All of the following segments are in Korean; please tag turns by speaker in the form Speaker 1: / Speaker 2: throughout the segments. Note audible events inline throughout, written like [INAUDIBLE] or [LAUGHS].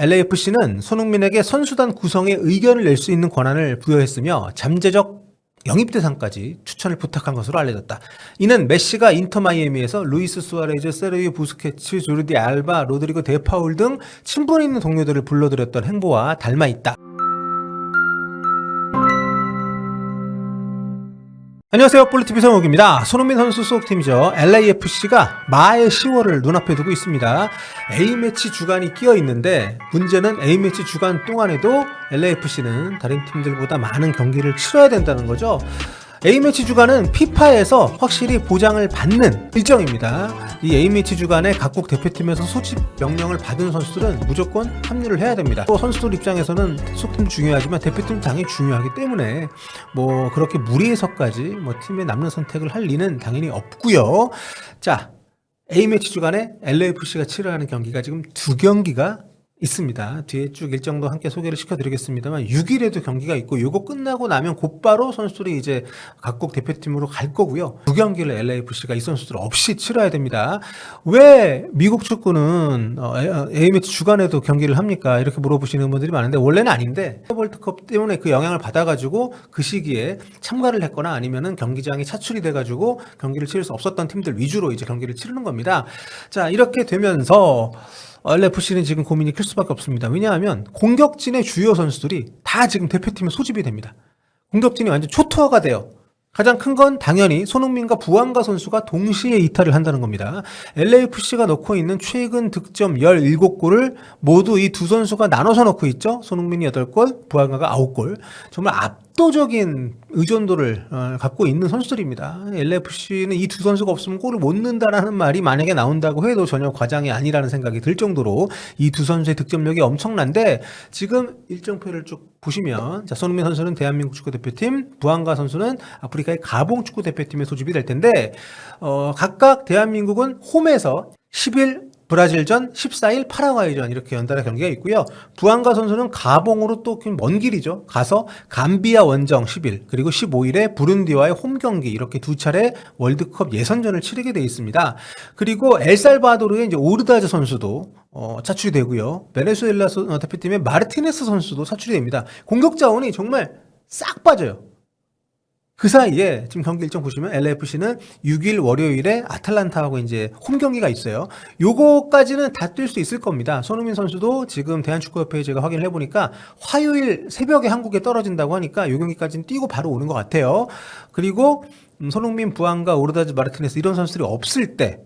Speaker 1: LAFC는 손흥민에게 선수단 구성에 의견을 낼 수 있는 권한을 부여했으며 잠재적 영입 대상까지 추천을 부탁한 것으로 알려졌다. 이는 메시가 인터 마이애미에서 루이스 수아레즈, 세르유 부스케츠, 조르디 알바, 로드리고 데파울 등 친분 있는 동료들을 불러들였던 행보와 닮아 있다. 안녕하세요. 볼리TV 성욱입니다. 손흥민 선수 소속팀이죠. LAFC가 마의 10월을 눈앞에 두고 있습니다. A매치 주간이 끼어 있는데 문제는 A매치 주간 동안에도 LAFC는 다른 팀들보다 많은 경기를 치러야 된다는 거죠. A매치 주간은 피파에서 확실히 보장을 받는 일정입니다. 이 A매치 주간에 각국 대표팀에서 소집 명령을 받은 선수들은 무조건 합류를 해야 됩니다. 또 선수들 입장에서는 소팀 중요하지만 대표팀 당연히 중요하기 때문에 뭐 그렇게 무리해서까지 뭐 팀에 남는 선택을 할 리는 당연히 없고요. 자, A매치 주간에 LAFC가 치러하는 경기가 지금 두 경기가 있습니다. 뒤에 쭉 일정도 함께 소개를 시켜드리겠습니다만 6일에도 경기가 있고 요거 끝나고 나면 곧바로 선수들이 이제 각국 대표팀으로 갈 거고요. 두 경기를 LAFC가 이 선수들 없이 치러야 됩니다. 왜 미국 축구는 어, A매치 주간에도 경기를 합니까? 이렇게 물어보시는 분들이 많은데 원래는 아닌데 월드컵 때문에 그 영향을 받아가지고 그 시기에 참가를 했거나 아니면은 경기장이 차출이 돼가지고 경기를 치를 수 없었던 팀들 위주로 이제 경기를 치르는 겁니다. 자 이렇게 되면서 LFC는 지금 고민이 클 수밖에 없습니다. 왜냐하면 공격진의 주요 선수들이 다 지금 대표팀에 소집이 됩니다. 공격진이 완전 초토화가 돼요. 가장 큰 건 당연히 손흥민과 부안가 선수가 동시에 이탈을 한다는 겁니다. LAFC가 넣고 있는 최근 득점 17골을 모두 이 두 선수가 나눠서 넣고 있죠. 손흥민이 8골, 부안가가 9골. 정말 압 도적인 의존도를 어, 갖고 있는 선수들입니다. LAFC는 이 두 선수가 없으면 골을 못 넣는다라는 말이 만약에 나온다고 해도 전혀 과장이 아니라는 생각이 들 정도로 이 두 선수의 득점력이 엄청난데 지금 일정표를 쭉 보시면 자 손흥민 선수는 대한민국 축구 대표팀, 부안가 선수는 아프리카의 가봉 축구 대표팀에 소집이 될 텐데 어, 각각 대한민국은 홈에서 10일 브라질전, 14일 파라과이전 이렇게 연달아 경기가 있고요. 부안가 선수는 가봉으로 또 먼 길이죠. 가서 감비아 원정 10일 그리고 15일에 부룬디와의 홈 경기 이렇게 두 차례 월드컵 예선전을 치르게 돼 있습니다. 그리고 엘살바도르의 이제 오르다즈 선수도 어, 차출이 되고요. 베네수엘라 소- 어, 대표팀의 마르티네스 선수도 차출이 됩니다. 공격 자원이 정말 싹 빠져요. 그 사이에 지금 경기 일정 보시면 LAFC는 6일 월요일에 아틀란타하고 이제 홈 경기가 있어요. 요거까지는 다 뛸 수 있을 겁니다. 손흥민 선수도 지금 대한축구협회에 제가 확인을 해보니까 화요일 새벽에 한국에 떨어진다고 하니까 요 경기까지는 뛰고 바로 오는 것 같아요. 그리고 음, 손흥민, 부안가, 오르다즈, 마르티네스 이런 선수들이 없을 때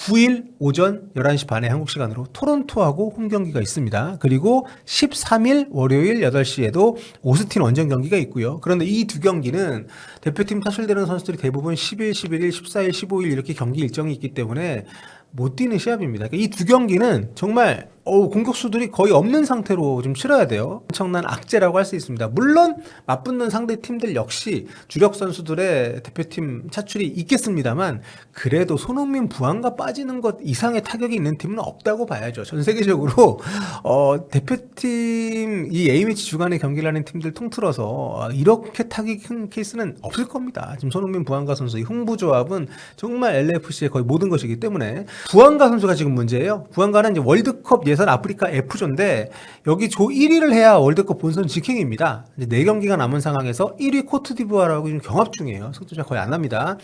Speaker 1: 9일 오전 11시 반에 한국 시간으로 토론토하고 홈 경기가 있습니다. 그리고 13일 월요일 8시에도 오스틴 원정 경기가 있고요. 그런데 이 두 경기는 대표팀 타출되는 선수들이 대부분 10일, 11일, 14일, 15일 이렇게 경기 일정이 있기 때문에 못 뛰는 시합입니다. 이두 경기는 정말 어우, 공격수들이 거의 없는 상태로 좀 치러야 돼요. 엄청난 악재라고 할 수 있습니다. 물론 맞붙는 상대 팀들 역시 주력 선수들의 대표팀 차출이 있겠습니다만 그래도 손흥민 부안가 빠지는 것 이상의 타격이 있는 팀은 없다고 봐야죠. 전 세계적으로 어, 대표팀 이 A매치 주간에 경기를 하는 팀들 통틀어서 어, 이렇게 타격이 큰 케이스는 없을 겁니다. 지금 손흥민 부안가 선수의 흥부 조합은 정말 LFC의 거의 모든 것이기 때문에 부안가 선수가 지금 문제예요. 부안가는 이제 월드컵 예선 아프리카 F조인데 여기 조 1위를 해야 월드컵 본선 직행입니다. 이제 4경기가 남은 상황에서 1위 코트디부아라고 지금 경합 중이에요. 속도가 거의 안 납니다.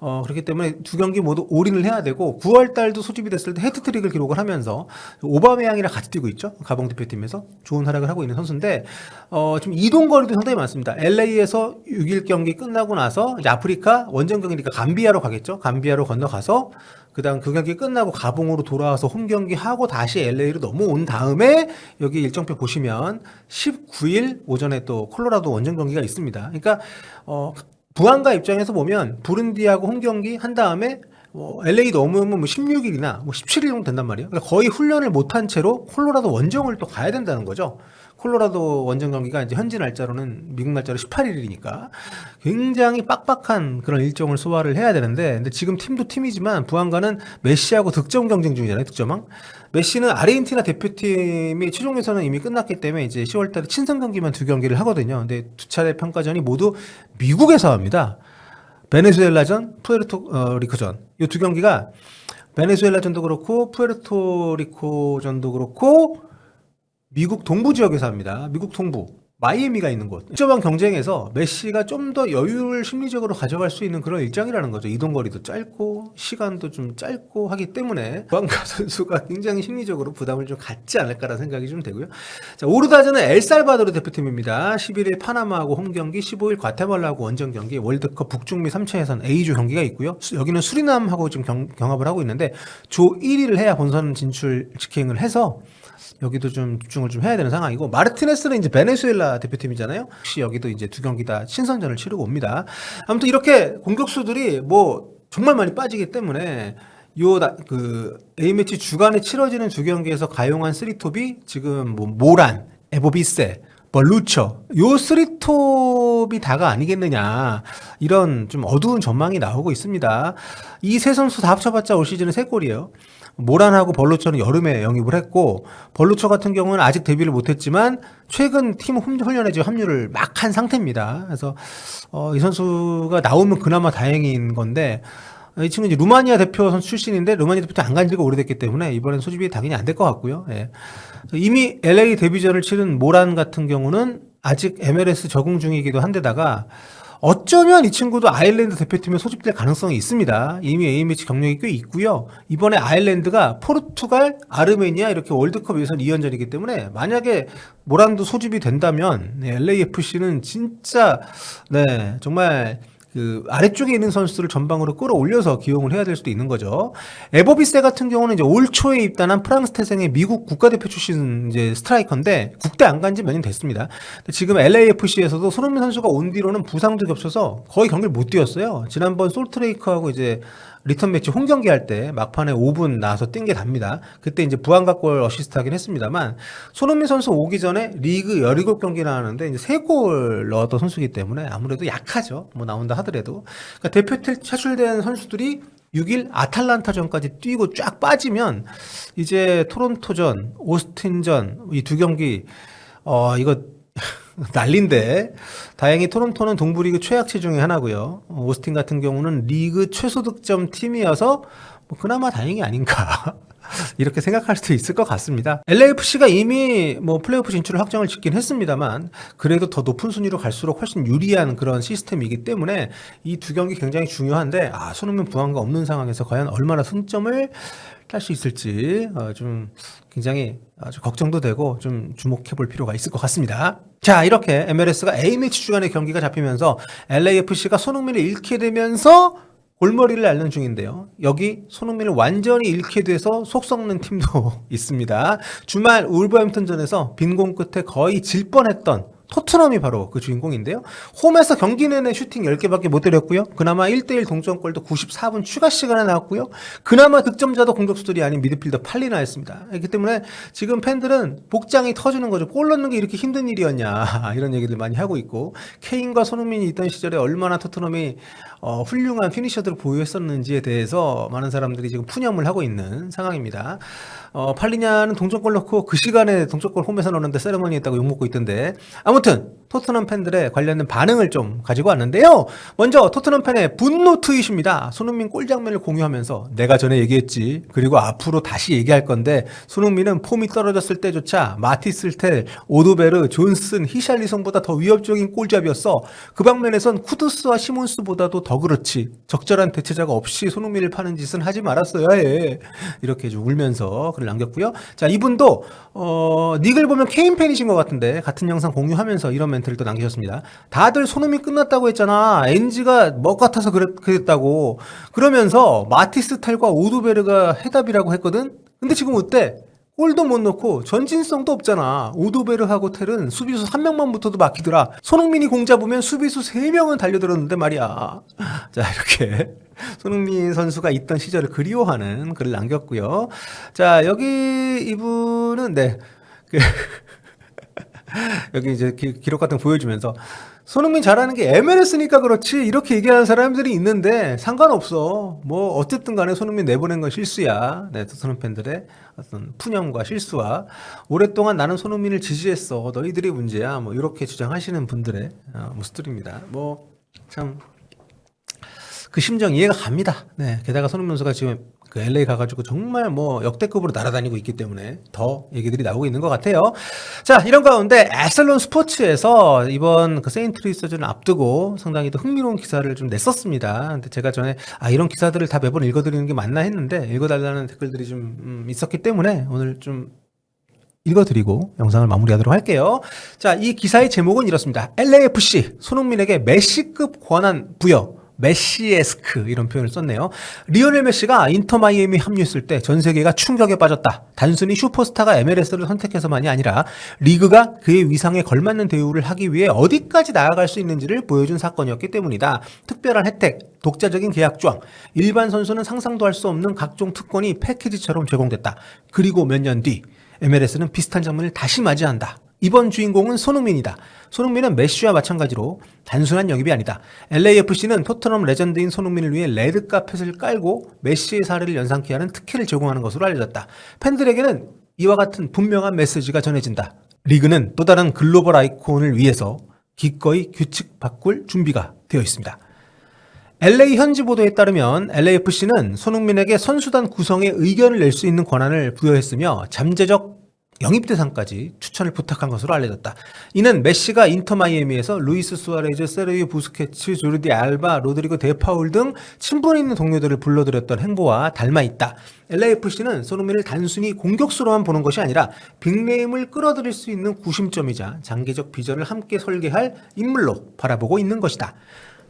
Speaker 1: 어, 그렇기 때문에 두 경기 모두 올인을 해야 되고 9월 달도 소집이 됐을 때 헤트트릭을 기록을 하면서 오바메양이랑 같이 뛰고 있죠. 가봉 대표팀에서 좋은 활약을 하고 있는 선수인데 어, 지금 이동 거리도 상당히 많습니다. LA에서 6일 경기 끝나고 나서 이제 아프리카 원정 경기니까 감비아로 가겠죠. 감비아로 건너가서 그다음 그 경기 끝나고 가봉으로 돌아와서 홈 경기 하고 다시 LA로 넘어온 다음에 여기 일정표 보시면 19일 오전에 또 콜로라도 원정 경기가 있습니다. 그러니까 어 부안가 입장에서 보면 부른디하고 홈 경기 한 다음에 뭐 LA 넘으면 뭐 16일이나 뭐 17일 정도 된단 말이에요. 그러니까 거의 훈련을 못한 채로 콜로라도 원정을 또 가야 된다는 거죠. 콜로라도 원정 경기가 이제 현지 날짜로는 미국 날짜로 18일이니까 굉장히 빡빡한 그런 일정을 소화를 해야 되는데 근데 지금 팀도 팀이지만 부안가는 메시하고 득점 경쟁 중이잖아요 득점왕 메시는 아르헨티나 대표팀이 최종 예선은 이미 끝났기 때문에 이제 10월달에 친선 경기만 두 경기를 하거든요 근데 두 차례 평가전이 모두 미국에서 합니다 베네수엘라전 푸에르토리코전 이 두 경기가 베네수엘라전도 그렇고 푸에르토리코전도 그렇고 미국 동부 지역에서 합니다. 미국 동부. 마이애미가 있는 곳. 일정한 경쟁에서 메시가 좀 더 여유를 심리적으로 가져갈 수 있는 그런 일정이라는 거죠. 이동거리도 짧고 시간도 좀 짧고 하기 때문에 부안가 [LAUGHS] 선수가 굉장히 심리적으로 부담을 좀 갖지 않을까라는 생각이 좀 되고요. 자, 오르다즈는 엘살바도르 대표팀입니다. 11일 파나마하고 홈 경기, 15일 과테말라하고 원정 경기, 월드컵 북중미 3차 예선 A조 경기가 있고요. 수- 여기는 수리남하고 지금 경, 경합을 하고 있는데 조 1위를 해야 본선 진출 직행을 해서 여기도 좀 집중을 좀 해야 되는 상황이고 마르티네스는 이제 베네수엘라 대표팀이잖아요. 혹시 여기도 이제 두 경기 다 친선전을 치르고 옵니다. 아무튼 이렇게 공격수들이 뭐 정말 많이 빠지기 때문에 요그 A 매치 주간에 치러지는 두 경기에서 가용한 쓰리톱이 지금 뭐 모란, 에보비세, 뭐 루처 요 쓰리톱이 다가 아니겠느냐 이런 좀 어두운 전망이 나오고 있습니다. 이 세 선수 다 합쳐봤자 올 시즌은 세 골이에요. 모란하고 벌루처는 여름에 영입을 했고 벌루처 같은 경우는 아직 데뷔를 못했지만 최근 팀 훈- 훈련에 지금 합류를 막 한 상태입니다. 그래서 어, 이 선수가 나오면 그나마 다행인 건데 이 친구 이제 루마니아 대표 선수 출신인데 루마니아 대표팀 안간 지가 오래됐기 때문에 이번엔 소집이 당연히 안 될 것 같고요. 예. 이미 LA 데뷔전을 치른 모란 같은 경우는 아직 MLS 적응 중이기도 한데다가 어쩌면 이 친구도 아일랜드 대표팀에 소집될 가능성이 있습니다. 이미 A매치 경력이 꽤 있고요. 이번에 아일랜드가 포르투갈, 아르메니아 이렇게 월드컵 예선 2연전이기 때문에 만약에 모란도 소집이 된다면 네, LAFC는 진짜 네 정말 그 아래쪽에 있는 선수들을 전방으로 끌어올려서 기용을 해야 될 수도 있는 거죠. 에버비세 같은 경우는 이제 올 초에 입단한 프랑스 태생의 미국 국가대표 출신 이제 스트라이커인데 국대 안 간 지 몇 년 됐습니다. 지금 LAFC에서도 손흥민 선수가 온 뒤로는 부상도 겹쳐서 거의 경기를 못 뛰었어요. 지난번 솔트레이크하고 이제 리턴 매치 홈 경기 할 때 막판에 5분 나와서 땡겨 답니다. 그때 이제 부안각골 어시스트 하긴 했습니다만 손흥민 선수 오기 전에 리그 17경기나 하는데 이제 3골 넣었던 선수이기 때문에 아무래도 약하죠. 뭐 나온다 하더라도. 그러니까 대표팀 차출된 선수들이 6일 아탈란타전까지 뛰고 쫙 빠지면 이제 토론토전, 오스틴전 이 두 경기 어 이거 [LAUGHS] 난린데 다행히 토론토는 동부리그 최악체 중에 하나고요. 어, 오스틴 같은 경우는 리그 최소 득점 팀이어서 뭐 그나마 다행이 아닌가. [LAUGHS] 이렇게 생각할 수도 있을 것 같습니다. LAFC가 이미 뭐 플레이오프 진출을 확정을 짓긴 했습니다만 그래도 더 높은 순위로 갈수록 훨씬 유리한 그런 시스템이기 때문에 이 두 경기 굉장히 중요한데 아 손흥민 부상가 없는 상황에서 과연 얼마나 승점을 딸수 있을지 어, 좀 굉장히 아주 걱정도 되고 좀 주목해 볼 필요가 있을 것 같습니다. 자 이렇게 MLS가 A매치 주간의 경기가 잡히면서 LAFC가 손흥민을 잃게 되면서 골머리를 앓는 중인데요. 여기 손흥민을 완전히 잃게 돼서 속 썩는 팀도 [LAUGHS] 있습니다. 주말 울버햄튼전에서 빈공 끝에 거의 질 뻔했던 토트넘이 바로 그 주인공인데요. 홈에서 경기 내내 슈팅 10개밖에 못 때렸고요. 그나마 1대1 동점골도 94분 추가 시간에 나왔고요. 그나마 득점자도 공격수들이 아닌 미드필더 팔리나 했습니다. 그렇기 때문에 지금 팬들은 복장이 터지는 거죠. 골 넣는 게 이렇게 힘든 일이었냐 [LAUGHS] 이런 얘기들 많이 하고 있고 케인과 손흥민이 있던 시절에 얼마나 토트넘이 어, 훌륭한 피니셔들을 보유했었는지에 대해서 많은 사람들이 지금 푸념을 하고 있는 상황입니다. 어, 팔리냐는 동점골 넣고 그 시간에 동점골 홈에서 넣는데 세레머니 했다고 욕먹고 있던데 아무튼 Bakın 토트넘 팬들의 관련된 반응을 좀 가지고 왔는데요. 먼저 토트넘 팬의 분노 트윗입니다. 손흥민 골 장면을 공유하면서 내가 전에 얘기했지. 그리고 앞으로 다시 얘기할 건데 손흥민은 폼이 떨어졌을 때조차 마티스텔, 오도베르, 존슨, 히샬리송보다 더 위협적인 골잡이였어. 그 방면에선 쿠두스와 시몬스보다도 더 그렇지. 적절한 대체자가 없이 손흥민을 파는 짓은 하지 말았어야 해. 이렇게 좀 울면서 글을 남겼고요. 자 이분도 어, 닉을 보면 케인 팬이신 것 같은데 같은 영상 공유하면서 이런 멘트를 또 남기셨습니다. 다들 손흥민 끝났다고 했잖아. 엔지가 먹 같아서 그랬, 그랬다고. 그러면서 마티스텔과 오도베르가 해답이라고 했거든. 근데 지금 어때? 골도 못 넣고 전진성도 없잖아. 오도베르하고 텔은 수비수 한 명만 붙어도 막히더라. 손흥민이 공 잡으면 수비수 세 명은 달려들었는데 말이야. [LAUGHS] 자 이렇게 [LAUGHS] 손흥민 선수가 있던 시절을 그리워하는 글을 남겼고요. 자 여기 이분은 네. 그 [LAUGHS] 여기 이제 기, 기록 같은 거 보여주면서. 손흥민 잘하는 게 MLS니까 그렇지. 이렇게 얘기하는 사람들이 있는데 상관없어. 뭐 어쨌든 간에 손흥민 내보낸 건 실수야. 네 토트넘 팬들의 어떤 푸념과 실수와 오랫동안 나는 손흥민을 지지했어. 너희들이 문제야. 뭐 이렇게 주장하시는 분들의 어, 모습들입니다. 뭐 참 그 심정 이해가 갑니다. 네. 게다가 손흥민 선수가 지금 그 LA 가가지고 정말 뭐 역대급으로 날아다니고 있기 때문에 더 얘기들이 나오고 있는 것 같아요. 자, 이런 가운데 에슬론 스포츠에서 이번 그 세인트루이스전을 앞두고 상당히 또 흥미로운 기사를 좀 냈었습니다. 근데 제가 전에 아, 이런 기사들을 다 매번 읽어드리는 게 맞나 했는데 읽어달라는 댓글들이 좀 음, 있었기 때문에 오늘 좀 읽어드리고 영상을 마무리하도록 할게요. 자, 이 기사의 제목은 이렇습니다. LAFC 손흥민에게 메시급 권한 부여. 메시에스크 이런 표현을 썼네요. 리오넬 메시가 인터 마이애미 합류했을 때 전 세계가 충격에 빠졌다. 단순히 슈퍼스타가 MLS를 선택해서만이 아니라 리그가 그의 위상에 걸맞는 대우를 하기 위해 어디까지 나아갈 수 있는지를 보여준 사건이었기 때문이다. 특별한 혜택, 독자적인 계약 조항, 일반 선수는 상상도 할 수 없는 각종 특권이 패키지처럼 제공됐다. 그리고 몇 년 뒤 MLS는 비슷한 장면을 다시 맞이한다. 이번 주인공은 손흥민이다. 손흥민은 메시와 마찬가지로 단순한 영입이 아니다. LAFC는 토트넘 레전드인 손흥민을 위해 레드 카펫을 깔고 메시의 사례를 연상케 하는 특혜를 제공하는 것으로 알려졌다. 팬들에게는 이와 같은 분명한 메시지가 전해진다. 리그는 또 다른 글로벌 아이콘을 위해서 기꺼이 규칙 바꿀 준비가 되어 있습니다. LA 현지 보도에 따르면 LAFC는 손흥민에게 선수단 구성에 의견을 낼 수 있는 권한을 부여했으며 잠재적 영입 대상까지 추천을 부탁한 것으로 알려졌다. 이는 메시가 인터 마이애미에서 루이스 수아레즈, 세르기오 부스케츠, 조르디 알바, 로드리고 데파울 등 친분 있는 동료들을 불러들였던 행보와 닮아 있다. LAFC는 손흥민을 단순히 공격수로만 보는 것이 아니라 빅네임을 끌어들일 수 있는 구심점이자 장기적 비전을 함께 설계할 인물로 바라보고 있는 것이다.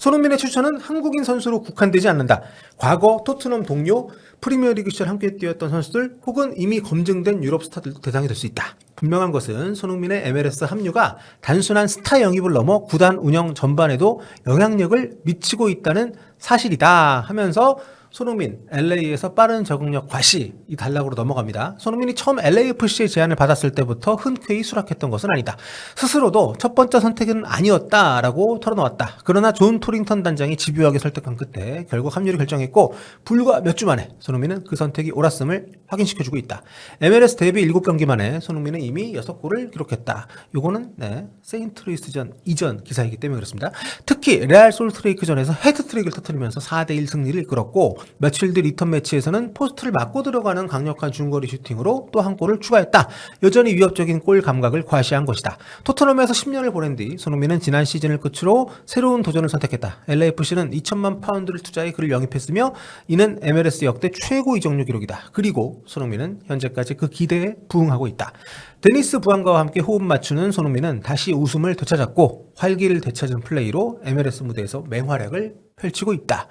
Speaker 1: 손흥민의 추천은 한국인 선수로 국한되지 않는다. 과거 토트넘 동료, 프리미어리그 시절 함께 뛰었던 선수들 혹은 이미 검증된 유럽 스타들도 대상이 될 수 있다. 분명한 것은 손흥민의 MLS 합류가 단순한 스타 영입을 넘어 구단 운영 전반에도 영향력을 미치고 있다는 사실이다 하면서 손흥민 LA에서 빠른 적응력 과시 이 단락으로 넘어갑니다. 손흥민이 처음 LAFC의 제안을 받았을 때부터 흔쾌히 수락했던 것은 아니다. 스스로도 첫 번째 선택은 아니었다라고 털어놓았다. 그러나 존 토링턴 단장이 집요하게 설득한 끝에 결국 합류를 결정했고 불과 몇 주 만에 손흥민은 그 선택이 옳았음을 확인시켜주고 있다. MLS 데뷔 7경기 만에 손흥민은 이미 6골을 기록했다. 요거는 네, 세인트루이스전 이전 기사이기 때문에 그렇습니다. 특히 레알 솔트레이크전에서 헤드트릭을 터뜨리면서 4대1 승리를 이끌었고 며칠 뒤 리턴 매치에서는 포스트를 맞고 들어가는 강력한 중거리 슈팅으로 또 한 골을 추가했다. 여전히 위협적인 골 감각을 과시한 것이다. 토트넘에서 10년을 보낸 뒤 손흥민은 지난 시즌을 끝으로 새로운 도전을 선택했다. LAFC는 2천만 파운드를 투자해 그를 영입했으며 이는 MLS 역대 최고 이적료 기록이다. 그리고 손흥민은 현재까지 그 기대에 부응하고 있다. 데니스 부안과와 함께 호흡 맞추는 손흥민은 다시 웃음을 되찾았고 활기를 되찾은 플레이로 MLS 무대에서 맹활약을 펼치고 있다.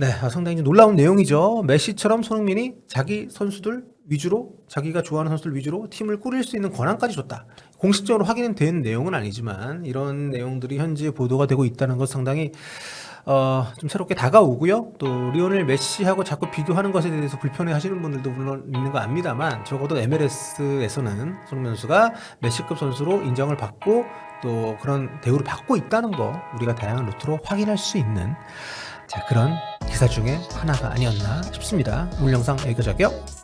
Speaker 1: 네, 아, 상당히 좀 놀라운 내용이죠. 메시처럼 손흥민이 자기 선수들 위주로 자기가 좋아하는 선수들 위주로 팀을 꾸릴 수 있는 권한까지 줬다. 공식적으로 확인된 내용은 아니지만 이런 내용들이 현재 보도가 되고 있다는 것 상당히 어, 좀 새롭게 다가오고요. 또 리오넬 메시하고 자꾸 비교하는 것에 대해서 불편해 하시는 분들도 물론 있는 거 압니다만 적어도 MLS에서는 손흥민 선수가 메시급 선수로 인정을 받고 또 그런 대우를 받고 있다는 거 우리가 다양한 루트로 확인할 수 있는 자 그런 기사 중에 하나가 아니었나 싶습니다. 오늘 영상 여기까지고요.